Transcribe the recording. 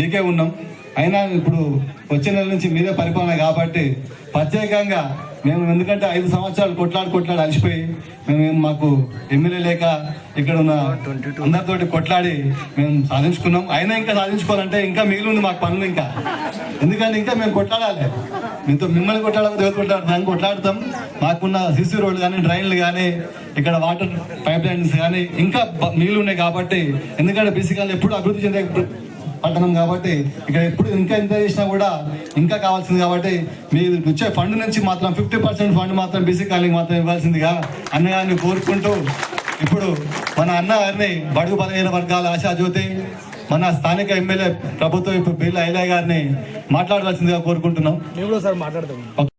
మీకే ఉన్నాం. అయినా ఇప్పుడు వచ్చే నెల నుంచి మీదే పరిపాలన కాబట్టి ప్రత్యేకంగా మేము ఎందుకంటే ఐదు సంవత్సరాలు కొట్లాడి కొట్లాడి అలసిపోయి మేము మాకు ఎమ్మెల్యే లేక ఇక్కడ ఉన్న అందరితోటి కొట్లాడి మేము సాధించుకున్నాం. అయినా ఇంకా సాధించుకోవాలంటే ఇంకా మిగిలి ఉంది మాకు పనులు ఇంకా. ఎందుకంటే ఇంకా మేము కొట్లాడాలి. మీతో మిమ్మల్ని కొట్లాడకపోతే ఎవరు కొట్లాడతాం కొట్లాడతాం. మాకున్న సిసి రోడ్లు కానీ డ్రైన్లు కానీ ఇక్కడ వాటర్ పైప్ లైన్స్ కానీ ఇంకా మిగిలి ఉన్నాయి కాబట్టి ఎందుకంటే బీసీ ఎప్పుడు అభివృద్ధి చెందే పట్టణం కాబట్టి ఇక్కడ ఎప్పుడు ఇంకా ఎంత చేసినా కూడా ఇంకా కావాల్సింది కాబట్టి మీరు వచ్చే ఫండ్ నుంచి మాత్రం ఫిఫ్టీ పర్సెంట్ ఫండ్ మాత్రం బీసీ కాలనీకి మాత్రం ఇవ్వాల్సిందిగా అన్నగారిని కోరుకుంటూ ఇప్పుడు మన అన్న గారిని బడుగు బలహీన వర్గాల ఆశాజ్యోతి మన స్థానిక ఎమ్మెల్యే ప్రభుత్వ ఇప్పుడు బిల్ ఐలయ్య గారిని మాట్లాడవలసిందిగా కోరుకుంటున్నాం. సార్ మాట్లాడతాం